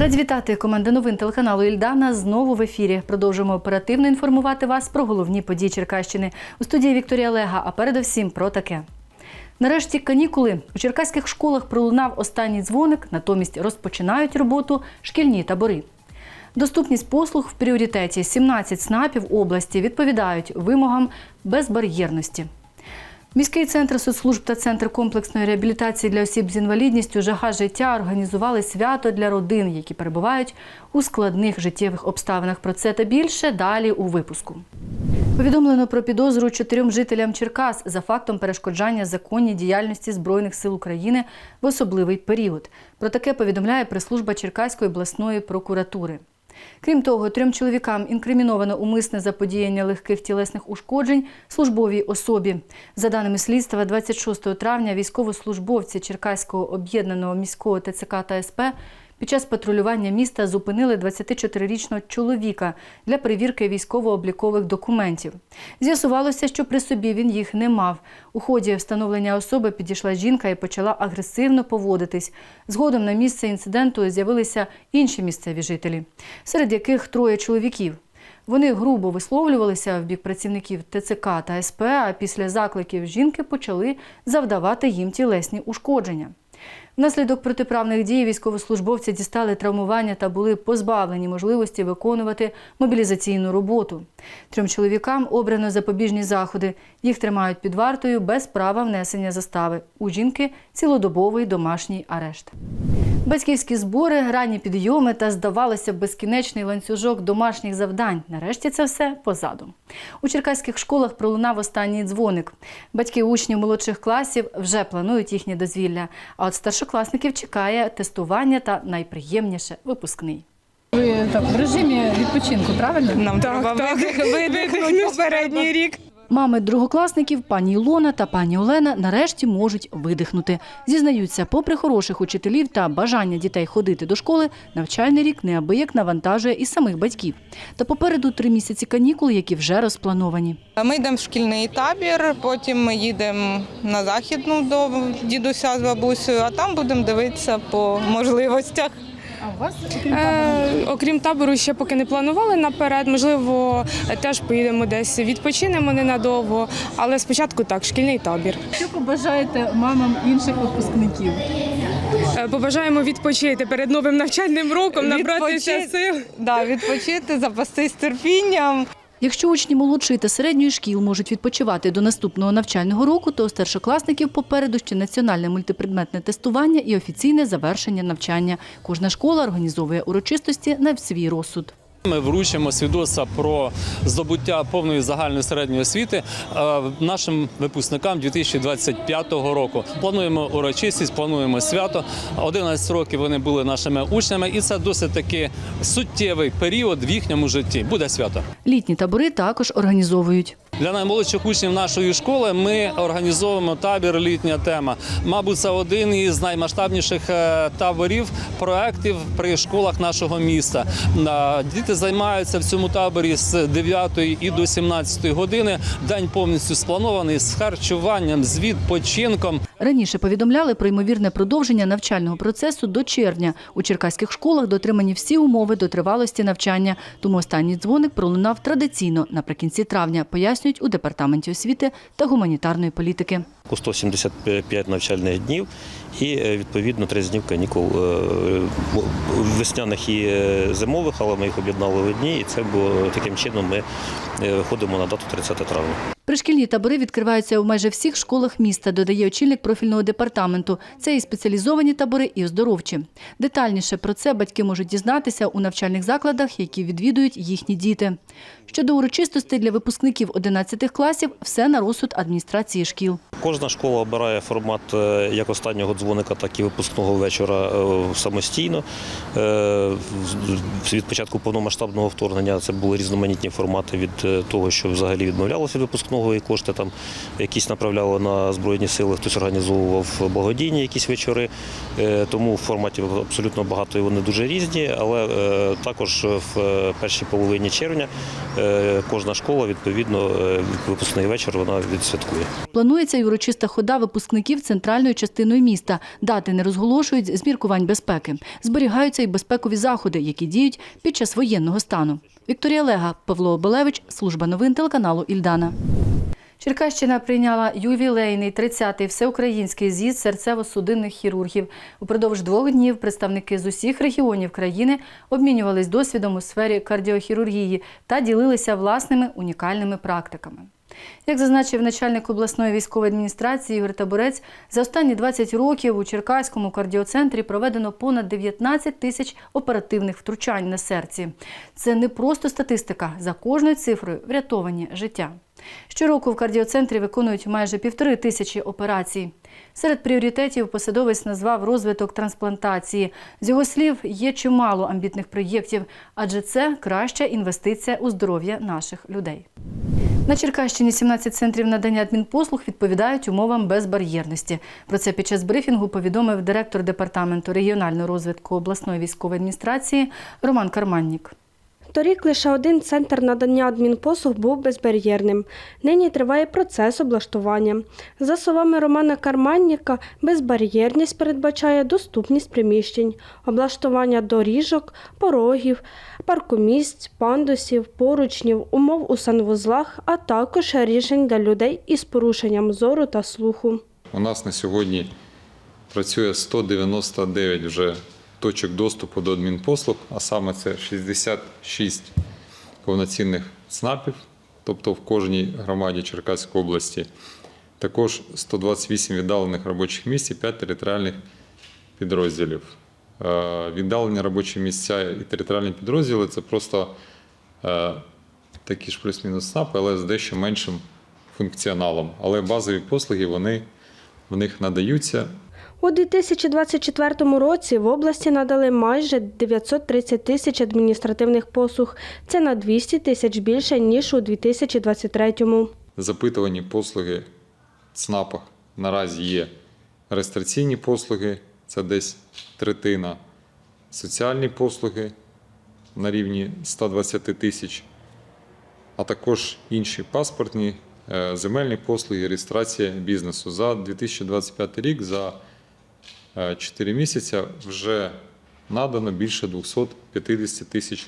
Раді вітати команда новин телеканалу Ільдана знову в ефірі. Продовжуємо оперативно інформувати вас про головні події Черкащини. У студії Вікторія Лега, а передовсім про таке. Нарешті канікули у черкаських школах пролунав останній дзвоник, натомість розпочинають роботу шкільні табори. Доступність послуг в пріоритеті 17 СНАПів області відповідають вимогам безбар'єрності. Міський центр соцслужб та центр комплексної реабілітації для осіб з інвалідністю Жага життя організували свято для родин, які перебувають у складних життєвих обставинах. Про це та більше далі у випуску. Повідомлено про підозру чотирьом жителям Черкас за фактом перешкоджання законній діяльності Збройних сил України в особливий період. Про таке повідомляє прес-служба Черкаської обласної прокуратури. Крім того, трьом чоловікам інкриміновано умисне заподіяння легких тілесних ушкоджень службовій особі. За даними слідства, 26 травня військовослужбовці Черкаського об'єднаного міського ТЦК та СП під час патрулювання міста зупинили 24-річного чоловіка для перевірки військово-облікових документів. З'ясувалося, що при собі він їх не мав. У ході встановлення особи підійшла жінка і почала агресивно поводитись. Згодом на місце інциденту з'явилися інші місцеві жителі, серед яких троє чоловіків. Вони грубо висловлювалися в бік працівників ТЦК та СП, а після закликів жінки почали завдавати їм тілесні ушкодження. Внаслідок протиправних дій військовослужбовці дістали травмування та були позбавлені можливості виконувати мобілізаційну роботу. Трьом чоловікам обрано запобіжні заходи. Їх тримають під вартою без права внесення застави. У жінки цілодобовий домашній арешт. Батьківські збори, ранні підйоми та, здавалося, безкінечний ланцюжок домашніх завдань. Нарешті це все позаду. У черкаських школах пролунав останній дзвоник. Батьки учнів молодших класів вже планують їхнє дозвілля. А от старшокласників чекає тестування та найприємніше випускний. Ви так в режимі відпочинку, правильно? Нам треба видих- видихнути попередній рік. Мами другокласників, пані Ілона та пані Олена, нарешті можуть видихнути. Зізнаються, попри хороших учителів та бажання дітей ходити до школи, навчальний рік неабияк навантажує і самих батьків. Та попереду три місяці канікул, які вже розплановані. Ми йдемо в шкільний табір, потім ми їдемо на західну до дідуся з бабусею, а там будемо дивитися по можливостях. А у вас окрім Е, окрім табору, ще поки не планували наперед. Можливо, теж поїдемо десь відпочинемо ненадовго, але спочатку так, шкільний табір. що побажаєте мамам інших випускників? Е, Побажаємо відпочити перед новим навчальним роком, набратися Відпочити. сил. Да, відпочити, запастись терпінням. Якщо учні молодшої та середньої шкіл можуть відпочивати до наступного навчального року, то у старшокласників попереду ще національне мультипредметне тестування і офіційне завершення навчання. Кожна школа організовує урочистості на свій розсуд. Ми вручимо свідоцтва про здобуття повної загальної середньої освіти е, нашим випускникам 2025 року. Плануємо урочистість, плануємо свято. 11 років вони були нашими учнями, і це досить таки суттєвий період в їхньому житті. Буде свято. Літні табори також організовують. Для наймолодших учнів нашої школи ми організовуємо табір Літня тема. Мабуть, це один із наймасштабніших е, таборів проєктів при школах нашого міста. Діти займаються в цьому таборі з 9 і до 17 години. День повністю спланований з харчуванням, з відпочинком. Раніше повідомляли про ймовірне продовження навчального процесу до червня. У черкаських школах дотримані всі умови до тривалості навчання. Тому останній дзвоник пролунав традиційно наприкінці травня, пояснюють у департаменті освіти та гуманітарної політики. По 175 навчальних днів і е, відповідно 30 днів канікул е, весняних і е, зимових, але ми їх об'єднали в одні, і це було таким чином ми виходимо на дату 30 травня. Пришкільні табори відкриваються у майже всіх школах міста, додає очільник профільного департаменту. Це і спеціалізовані табори, і оздоровчі. Детальніше про це батьки можуть дізнатися у навчальних закладах, які відвідують їхні діти. Щодо урочистостей для випускників 11 класів, все на розсуд адміністрації шкіл. Кожна школа обирає формат е, як останнього дзвоника, так і випускного вечора е, самостійно. Е, Від початку повномасштабного вторгнення це були різноманітні формати від того, що взагалі відмовлялося від випускного і кошти там якісь направляли на збройні сили, хтось організовував благодійні якісь вечори. Е, Тому форматів абсолютно багато і вони дуже різні. Але е, також в е, першій половині червня кожна школа відповідно випускний вечір вона відсвяткує. Планується й урочиста хода випускників центральною частиною міста. Дати не розголошують з міркувань безпеки. Зберігаються й безпекові заходи, які діють під час воєнного стану. Вікторія Лега, Павло Обелевич, служба новин телеканалу Ільдана. Черкащина прийняла ювілейний 30-й всеукраїнський з'їзд серцево-судинних хірургів. Упродовж двох днів представники з усіх регіонів країни обмінювались досвідом у сфері кардіохірургії та ділилися власними унікальними практиками. Як зазначив начальник обласної військової адміністрації Ігор Табурець, за останні 20 років у Черкаському кардіоцентрі проведено понад 19 тисяч оперативних втручань на серці. Це не просто статистика. За кожною цифрою врятовані життя. Щороку в кардіоцентрі виконують майже півтори тисячі операцій. Серед пріоритетів посадовець назвав розвиток трансплантації. З його слів, є чимало амбітних проєктів, адже це краща інвестиція у здоров'я наших людей. На Черкащині 17 центрів надання адмінпослуг відповідають умовам безбар'єрності. Про це під час брифінгу повідомив директор департаменту регіонального розвитку обласної військової адміністрації Роман Карманнік. Торік лише один центр надання адмінпослуг був безбар'єрним. Нині триває процес облаштування. За словами Романа Карманніка, безбар'єрність передбачає доступність приміщень, облаштування доріжок, порогів, паркомісць, пандусів, поручнів, умов у санвузлах, а також рішень для людей із порушенням зору та слуху. У нас на сьогодні працює 199 вже точок доступу до адмінпослуг, а саме це 66 повноцінних ЦНАПів, тобто в кожній громаді Черкаської області. Також 128 віддалених робочих місць і 5 територіальних підрозділів. Е, Віддалені робочі місця і територіальні підрозділи це просто е, такі ж плюс-мінус ЦНАПи, але з дещо меншим функціоналом. Але базові послуги вони в них надаються. У 2024 році в області надали майже 930 тисяч адміністративних послуг. Це на 200 тисяч більше, ніж у 2023. Запитувані послуги ЦНАПах наразі є реєстраційні послуги, це десь третина, соціальні послуги на рівні 120 тисяч, а також інші паспортні, е, земельні послуги, реєстрація бізнесу. За 2025 рік, за 4 місяці вже надано більше 250 тисяч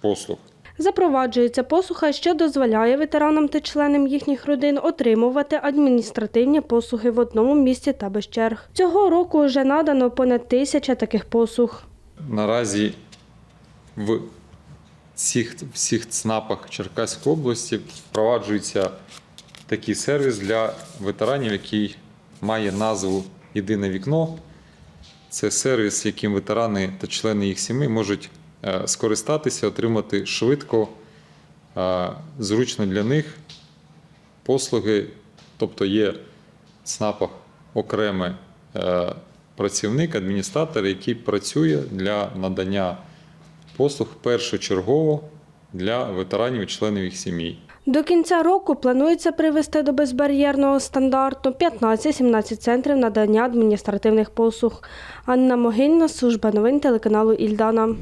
послуг. Запроваджується послуга, що дозволяє ветеранам та членам їхніх родин отримувати адміністративні послуги в одному місці та без черг. Цього року вже надано понад тисяча таких послуг. Наразі в всіх, всіх ЦНАПах Черкаської області впроваджується такий сервіс для ветеранів, який має назву Єдине вікно. Це сервіс, яким ветерани та члени їх сімей можуть е, скористатися, отримати швидко, е, зручно для них послуги. Тобто є в ЦНАПах окремий е, працівник, адміністратор, який працює для надання послуг першочергово для ветеранів і членів їх сімей. До кінця року планується привести до безбар'єрного стандарту 15-17 центрів надання адміністративних послуг. Анна Могильна, служба новин телеканалу Ільдана.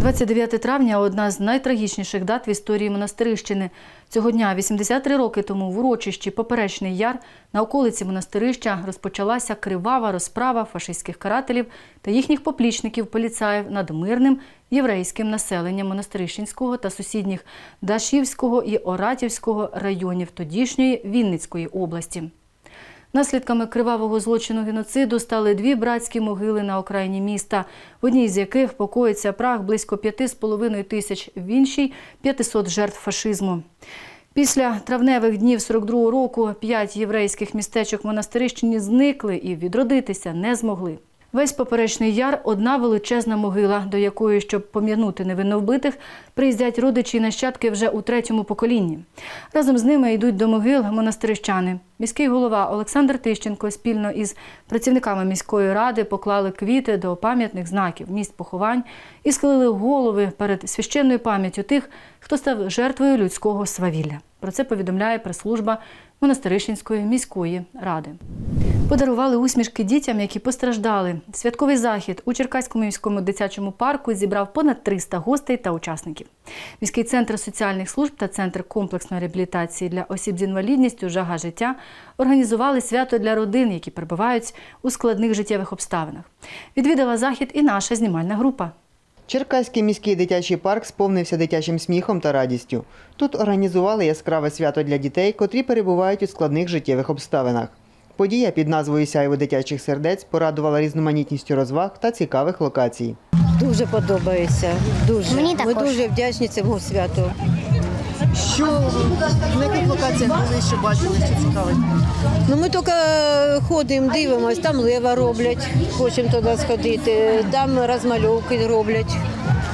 29 травня одна з найтрагічніших дат в історії монастирищини. Цього дня, 83 роки тому, в урочищі Поперечний Яр на околиці монастирища розпочалася кривава розправа фашистських карателів та їхніх поплічників поліцаїв над мирним єврейським населенням монастирищенського та сусідніх Дашівського і Оратівського районів тодішньої Вінницької області. Наслідками кривавого злочину геноциду стали дві братські могили на окраїні міста, в одній з яких покоїться прах близько 5,5 тисяч, в іншій – 500 жертв фашизму. Після травневих днів 42-го року п'ять єврейських містечок монастирищині зникли і відродитися не змогли. Весь поперечний яр одна величезна могила, до якої, щоб пом'янути невинно вбитих, приїздять родичі і нащадки вже у третьому поколінні. Разом з ними йдуть до могил монастирищани. Міський голова Олександр Тищенко спільно із працівниками міської ради поклали квіти до пам'ятних знаків місць поховань і схилили голови перед священною пам'яттю тих, хто став жертвою людського свавілля. Про це повідомляє прес-служба Монастирищенської міської ради. Подарували усмішки дітям, які постраждали. Святковий захід у Черкаському міському дитячому парку зібрав понад 300 гостей та учасників. Міський центр соціальних служб та центр комплексної реабілітації для осіб з інвалідністю Жага життя організували свято для родин, які перебувають у складних життєвих обставинах. Відвідала захід і наша знімальна група. Черкаський міський дитячий парк сповнився дитячим сміхом та радістю. Тут організували яскраве свято для дітей, котрі перебувають у складних життєвих обставинах. Подія під назвою Сяйво дитячих сердець порадувала різноманітністю розваг та цікавих локацій. Дуже подобається. Дуже. Мені Ми дуже вдячні цьому святу. Що на яких локаціях були ще бачили, що цікавить? Ну ми тільки ходимо, дивимося, там лева роблять, хочемо туди сходити, там розмальовки роблять,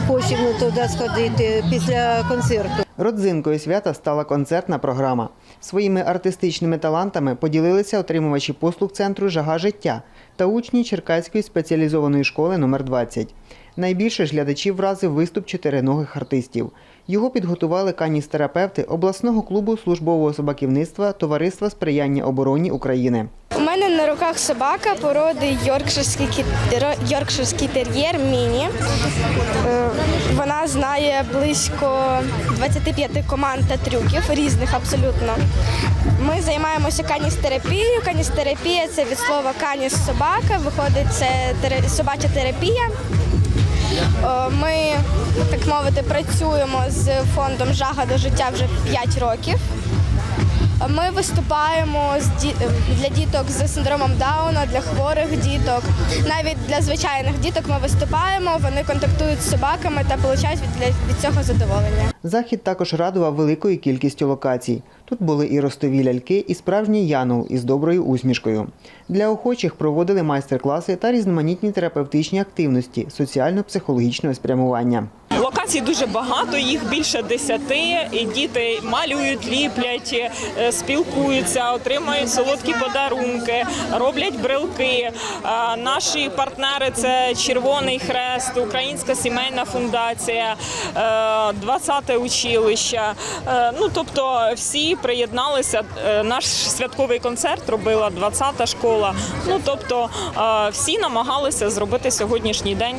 хочемо туди сходити після концерту. Родзинкою свята стала концертна програма. Своїми артистичними талантами поділилися отримувачі послуг центру Жага життя та учні Черкаської спеціалізованої школи номер 20 Найбільше ж глядачів вразив виступ чотириногих артистів. Його підготували каністерапевти обласного клубу службового собаківництва Товариства сприяння обороні України. У мене на руках собака породи Йоркширський, Йоркширський тер'єр міні. Е, Вона знає близько 25 команд та трюків, різних абсолютно. Ми займаємося каністерапією. Каністерапія це від слова каніс собака, виходить це собача терапія. Е, Ми, так мовити, працюємо з фондом Жага до життя вже 5 років. Ми виступаємо для діток з синдромом Дауна, для хворих діток. Навіть для звичайних діток ми виступаємо, вони контактують з собаками та отримують від цього задоволення. Захід також радував великою кількістю локацій. Тут були і ростові ляльки, і справжній янул із доброю усмішкою. Для охочих проводили майстер-класи та різноманітні терапевтичні активності соціально-психологічного спрямування. Локацій дуже багато, їх більше десяти. І діти малюють, ліплять, е, спілкуються, отримують солодкі подарунки, роблять брелки. Е, Наші партнери це Червоний Хрест, Українська сімейна фундація, 20-те училище. Е, Ну тобто всі приєдналися. Е, Наш святковий концерт робила 20-та школа. Ну тобто е, всі намагалися зробити сьогоднішній день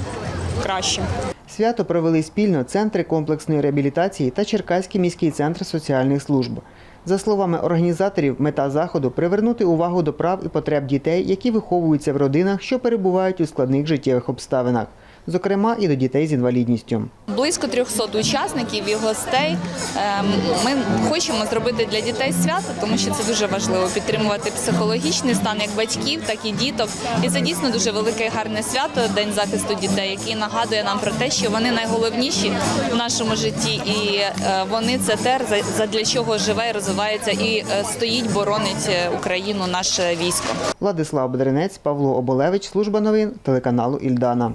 краще. Свято провели спільно центри комплексної реабілітації та Черкаський міський центр соціальних служб. За словами організаторів, мета заходу привернути увагу до прав і потреб дітей, які виховуються в родинах, що перебувають у складних життєвих обставинах, зокрема і до дітей з інвалідністю. Близько 300 учасників і гостей. Ем, Ми хочемо зробити для дітей свято, тому що це дуже важливо підтримувати психологічний стан як батьків, так і діток. І це дійсно дуже велике і гарне свято День захисту дітей, який нагадує нам про те, що вони найголовніші в нашому житті, і е, вони це те, за- задля чого живе і розвивається, і е, стоїть, боронить е, Україну наше військо. Владислав Бедренець, Павло Оболевич, служба новин телеканалу Ільдана.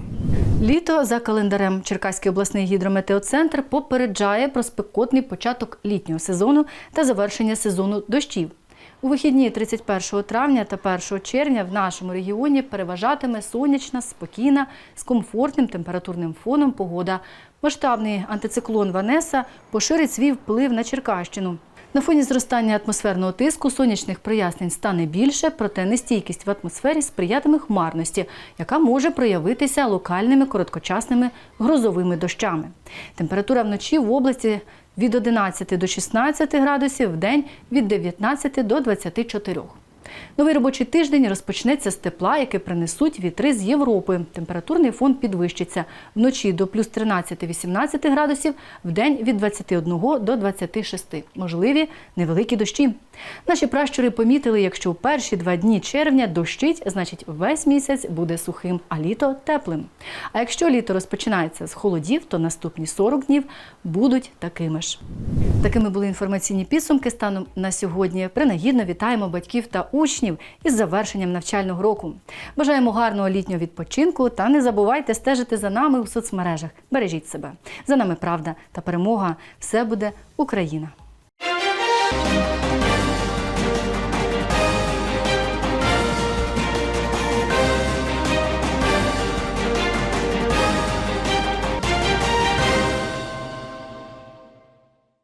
Літо за календарем Черкаський обласний гідрометеоцентр попереджає про спекотний початок літнього сезону та завершення сезону дощів. У вихідні 31 травня та 1 червня в нашому регіоні переважатиме сонячна, спокійна, з комфортним температурним фоном погода. Масштабний антициклон Ванеса поширить свій вплив на Черкащину. На фоні зростання атмосферного тиску сонячних прояснень стане більше, проте нестійкість в атмосфері сприятиме хмарності, яка може проявитися локальними короткочасними грозовими дощами. Температура вночі в області від 11 до 16 градусів, в день від 19 до 24. Новий робочий тиждень розпочнеться з тепла, яке принесуть вітри з Європи. Температурний фон підвищиться вночі до плюс 13-18 градусів, в день від 21 до 26. Можливі невеликі дощі. Наші пращури помітили, якщо в перші два дні червня дощить, значить весь місяць буде сухим, а літо теплим. А якщо літо розпочинається з холодів, то наступні 40 днів будуть такими ж. Такими були інформаційні підсумки станом на сьогодні. Принагідно вітаємо батьків та учнів із завершенням навчального року. Бажаємо гарного літнього відпочинку та не забувайте стежити за нами у соцмережах. Бережіть себе. За нами правда та перемога. Все буде Україна.